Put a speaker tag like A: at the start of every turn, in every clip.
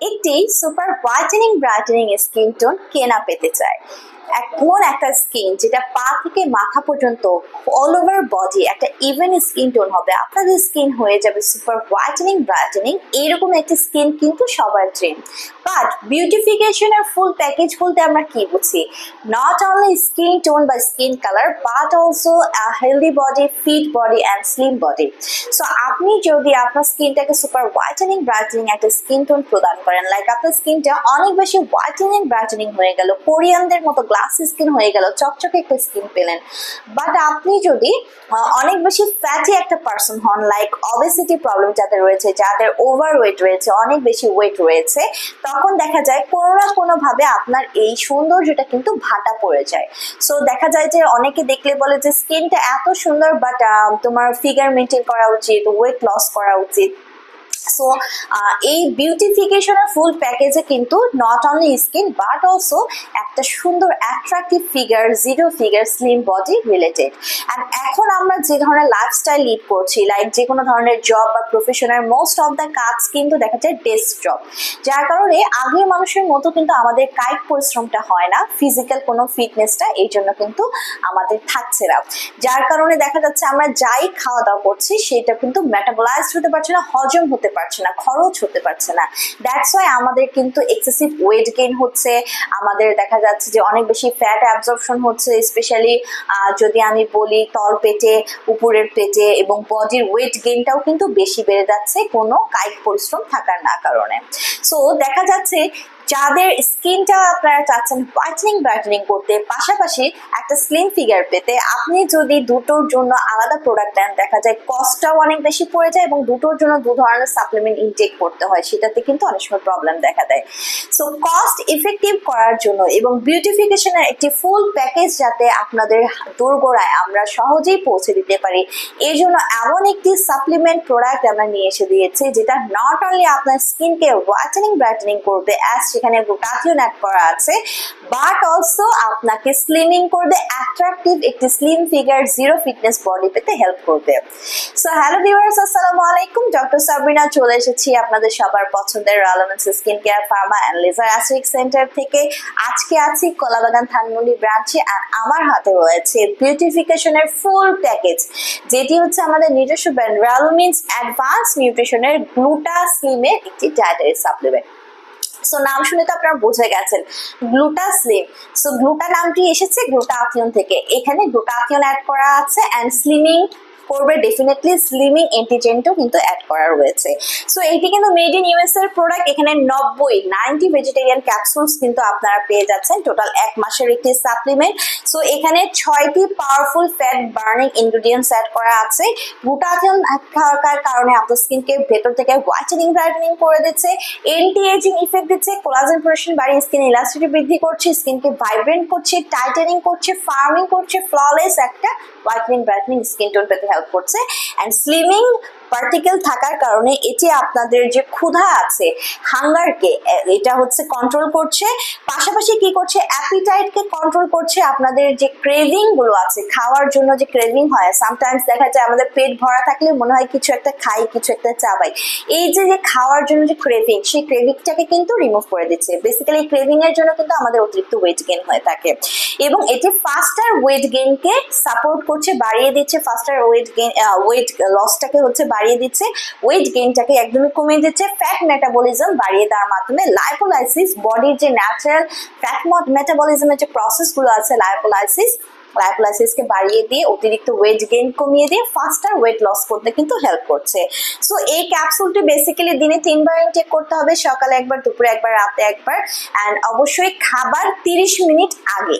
A: একটি super whitening brightening skin tone কেনা পেতে চায়। এমন একটা স্কিন যেটা পা থেকে মাথা পর্যন্ত অল ওভার বডি একটা ইভেন স্কিন টোন হবে। আপনাদের স্কিন হয়ে যাবে সুপার হোয়াইটেনিং ব্রাইটেনিং এরকম একটা স্কিন কিন্তু সবার ড্রিম বাট বিউটিফিকেশনের ফুল প্যাকেজ বলতে আমরা কি বুঝি? নট অনলি স্কিন টোন বা skin colour but also healthy body fit body and slim body so আপনি যদি আপনার স্কিনটাকে সুপার হোয়াইটেনিং ব্রাইটেনিং একটা স্কিন টোন প্রদান করেন লাইক আপনার স্কিনটা অনেক বেশি হোয়াইটেনিং ব্রাইটেনিং হয়ে গেল, কোরিয়ানদের মতো গ্লাস স্কিন হয়ে গেল, চকচকে একটা স্কিন পেলেন। বাট আপনি যদি অনেক বেশি ফ্যাটি একটা পার্সন হন লাইক অবেসিটি প্রবলেম যাদের রয়েছে, যাদের ওভার ওয়েট রয়েছে, অনেক বেশি ওয়েট রয়েছে, তখন দেখা যায় কোনো না কোনোভাবে আপনার এই সৌন্দর্যটা কিন্তু ভাটা পড়ে যায়। সো দেখা যায় যে অনেকে দেখলে বলে যে স্কিনটা এত সুন্দর বাট তোমার ফিগার মেনটেন করা উচিত ওয়েট লস করা উচিত। সো এই বিউটিফিকেশনের ফুল প্যাকেজে কিন্তু not only skin but also একটা সুন্দর attractive figure zero figure slim body related and এখন আমরা যে ধরনের লাইফস্টাইল লিড করছি লাইক যে কোনো ধরনের জব বা প্রফেশনের মোস্ট অফ দ্য কাজ কিন্তু দেখা যায় ডেস্ক জব যার কারণে আগের মানুষের মতো কিন্তু আমাদের কায়িক পরিশ্রমটা হয় না ফিজিক্যাল কোনো ফিটনেসটা এই জন্য কিন্তু আমাদের থাকছে না। যার কারণে দেখা যাচ্ছে আমরা যাই খাওয়া দাওয়া করছি, সেটা কিন্তু মেটাবলাইজ হতে পারছে না, হজম হতে পারছে না, খরচ হতে পারছে না। দ্যাটস ওয়াই আমাদের কিন্তু এক্সেসিভ ওয়েট গেইন হচ্ছে। আমাদের দেখা যাচ্ছে যে অনেক বেশি ফ্যাট অ্যাবজর্পশন হচ্ছে স্পেশালি যদি আমি বলি তল পেটে, উপরের পেটে এবং বডির ওয়েট গেইনটাও কিন্তু বেশি বেড়ে যাচ্ছে। কোনো কায়িক পরিশ্রম থাকার না কারণে। সো দেখা যাচ্ছে যাদের স্কিনটা আপনারা চাচ্ছেন হোয়াইটেনিং ব্রাইটেনিং করতে, পাশাপাশি একটা স্লিম ফিগার পেতে, আপনি যদি দুটোর জন্য আলাদা প্রোডাক্ট দেন, দেখা যায় কস্টটাও অনেক বেশি পড়ে যায় এবং দুটোর জন্য দু ধরনের সাপ্লিমেন্ট ইনটেক করতে হয়, সেটাতে কিন্তু অনেক সময় প্রবলেম দেখা দেয়। সো কস্ট ইফেক্টিভ করার জন্য এবং বিউটিফিকেশনের একটি ফুল প্যাকেজ যাতে আপনাদের দোরগোড়ায় আমরা সহজেই পৌঁছে দিতে পারি এই জন্য এমন একটি সাপ্লিমেন্ট প্রোডাক্ট আমরা নিয়ে এসে দিয়েছি, যেটা নট অনলি আপনার স্কিনকে হোয়াইটেনিং ব্রাইটেনিং করবে অ্যাজ সেখানে গ্লুটাথিয়ন অ্যাড করা আছে। বাট অলসো আপনাকে স্লিমিং করবে অ্যাট্রাকটিভ একটি slim figure zero fitness body পেতে হেল্প করবে। সো হ্যালো ভিউয়ার্স আসসালামু আলাইকুম। ডক্টর সাবরিনা চলে এসেছি আপনাদের সবার পছন্দের রালামেন্স skin care pharma and laser অ্যাসিক centre থেকে। আজকে আছি কলাবাগান ধানমন্ডি ব্রাঞ্চে আর আমার হাতে রয়েছে বিউটিফিকেশনের ফুল প্যাকেজ যেটি হচ্ছে আমাদের নিজস্ব ব্র্যান্ড রালমিন্স অ্যাডভান্স নিউট্রিশনের গ্লুটা স্লিমের একটি ডায়েটারি সাপ্লিমেন্ট সো নাম শুনে তো আপনারা বুঝে গেছেন। গ্লুটা স্লিম সো গ্লুটা নামটি এসেছে গ্লুটাথিয়ন থেকে। এখানে গ্লুটাথিয়ন অ্যাড করা আছে অ্যান্ড স্লিমিং করবে ডেফিনেটলি স্লিমিং এন্টিজেন্টও কিন্তু অ্যাড করা রয়েছে। সো এটি কিন্তু মেড ইন ইউএস এর প্রোডাক্ট এখানে নব্বই নাইনটি ভেজিটেরিয়ান ক্যাপসুলস কিন্তু আপনারা পেয়ে যাচ্ছেন। টোটাল এক মাসের একটি সাপ্লিমেন্ট সো এখানে ছয়টি powerful fat burning ingredients add করা আছে। গ্লুটাথিয়ন থাকার কারণে আপনার স্কিনকে ভেতর থেকে হোয়াইটেনিং ব্রাইটেনিং করে দিচ্ছে। এন্টি এজিং ইফেক্ট দিচ্ছে কোলাজেন প্রোডাকশন বাড়িয়ে স্কিন ইলাস্টিটি বৃদ্ধি করছে স্কিনকে ভাইব্রেন্ট করছে টাইটেনিং করছে ফার্মিং করছে ফ্ললেস একটা হোয়াইটেনিং ব্রাইটেনিং স্কিন টোন পেতে হেল্প করছে অ্যান্ড স্লিমিং পার্টিকেল থাকার কারণে এটি আপনাদের যে ক্ষুধা আছে হাঙ্গারকে এটা হচ্ছে কন্ট্রোল করছে। পাশাপাশি কি করছে? অ্যাপিটাইটকে কন্ট্রোল করছে। আপনাদের যে ক্রেভিংগুলো আছে, খাওয়ার জন্য যে ক্রেভিং হয় সামটাইমস দেখা যায় আমাদের পেট ভরা থাকলে মনে হয় কিছু একটা খাই, কিছু একটা চাবাই। এই যে যে খাওয়ার জন্য যে ক্রেভিং সেই ক্রেভিংটাকে কিন্তু রিমুভ করে দিচ্ছে। বেসিক্যালি ক্রেভিং এর জন্য কিন্তু আমাদের অতিরিক্ত ওয়েট গেইন হয়ে থাকে। এবং এটি ফাস্টার ওয়েট গেইনকে সাপোর্ট করছে, বাড়িয়ে দিচ্ছে। ফাস্টার ওয়েট গেইন ওয়েট লসটাকে হচ্ছে বাড়িয়ে দিচ্ছে। ওয়েট গেইনটাকে একদমই কমিয়ে দিচ্ছে। ফ্যাট মেটাবলিজম বাড়িয়ে দেওয়ার মাধ্যমে লাইপোলাইসিস বডির যে ন্যাচারাল ফ্যাট মেটাবলিজমের যে প্রসেসগুলো আছে লাইপোলাইসিস লাইপোলাইসিসকে বাড়িয়ে দিয়ে অতিরিক্ত ওয়েট গেইন কমিয়ে দিয়ে ফাস্টার ওয়েট লস করতে কিন্তু হেল্প করছে। সো এই ক্যাপসুলটি বেসিক্যালি দিনে তিনবার ইনটেক করতে হবে, সকালে একবার, দুপুরে একবার, রাতে একবার অ্যান্ড অবশ্যই খাবার তিরিশ মিনিট আগে।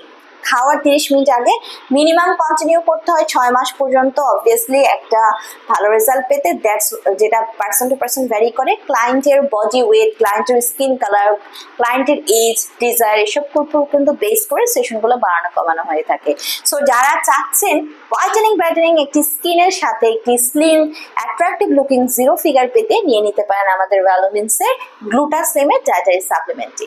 A: খাওয়ার তিরিশ মিনিট আগে মিনিমাম কন্টিনিউ করতে হয় ছয় মাস পর্যন্ত অবভিয়াসলি একটা ভালো রেজাল্ট পেতে। দ্যাটস যেটা পার্সন টু পার্সন ভ্যারি করে। ক্লায়েন্টের বডি ওয়েট ক্লায়েন্টের স্কিন কালার ক্লায়েন্টের এজ ডিজায়ার এসব কিন্তু বেস করে সেশনগুলো বাড়ানো কমানো হয়ে থাকে। সো যারা চাচ্ছেন হোয়াইটেনিং ব্রাইটেনিং একটি স্কিনের সাথে একটি slim attractive looking zero figure পেতে, নিয়ে নিতে পারেন আমাদের ভ্যালোমিন্সের গ্লুটাসেমের ডায়েটারি সাপ্লিমেন্টটি